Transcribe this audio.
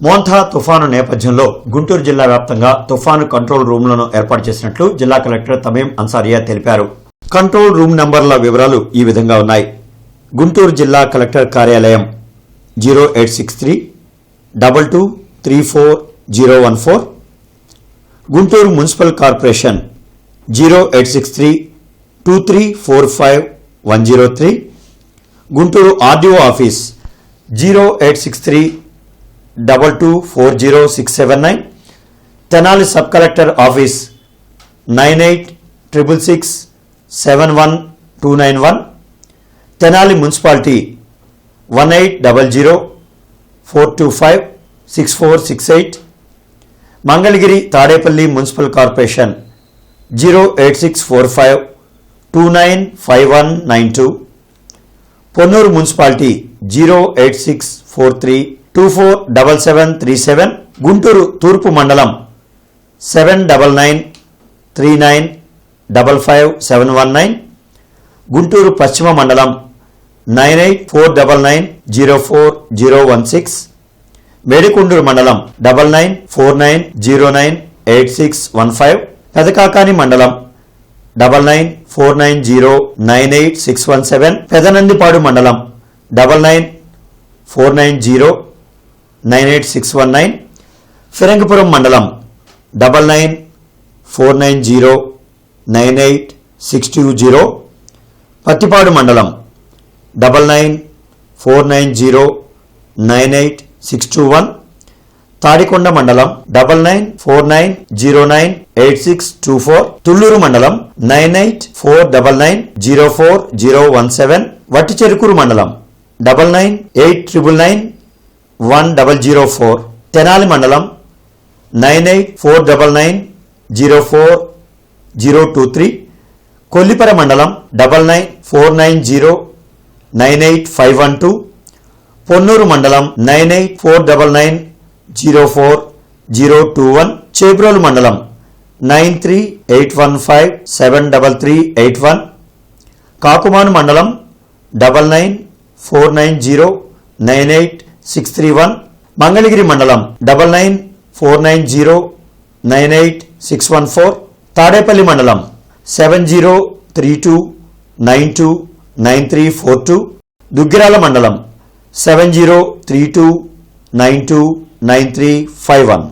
Montha తుఫాను నేపథ్యంలో గుంటూరు జిల్లా వ్యాప్తంగా తుఫాను కంట్రోల్ రూమ్లను ఏర్పాటు చేసినట్లు జిల్లా కలెక్టర్ తమీం అన్సారియా తెలిపారు. కంట్రోల్ రూమ్ నంబర్ల వివరాలు ఈ విధంగా ఉన్నాయి. గుంటూరు జిల్లా కలెక్టర్ కార్యాలయం zero eight six three double two three four zero one four Guntur municipal corporation zero eight six three two three four five one zero three Guntur RDO office zero eight six three double two four zero six seven nine Tenali sub collector office nine eight triple six seven one two nine one Tenali municipality one eight double zero four two five six four six eight Mangalagiri Tadepalli municipal corporation zero eight six four five two nine five one nine two Ponnur municipality zero eight six four three two four double seven three seven Guntur తూర్పు మండలం seven double nine three nine double five seven one nine Guntur పశ్చిమ మండలం nine eight four double nine zero four zero one six Medikonduru మండలం double nine four nine zero nine eight six one five Pedakakani మండలం double nine four nine zero nine eight six one seven Pedanandipadu మండలం double nine four nine zero nine eight six one nine Phirangipuram మండలం double nine four nine zero nine eight six two zero Pattipadu మండలం double nine four nine zero nine eight six two one Tadikonda మండలం double nine four nine zero nine eight six two four Tulluru మండలం nine eight four double nine zero four zero one seven Vatti Cherukuru మండలం double nine eight triple nine one double zero four Tenali మండలం nine eight four double nine zero four zero two three Kollipara మండలం double nine four nine zero nine eight five one two Ponnur మండలం nine eight four double nine zero four zero two one Chebrolu మండలం nine three eight one five seven double three eight one Kakumanu మండలం double nine four nine zero nine eight six three one Mangalagiri మండలం double nine four nine zero nine eight six one four Tadepalli మండలం seven zero three two nine two nine three four two Duggirala మండలం seven zero three two nine two nine three five one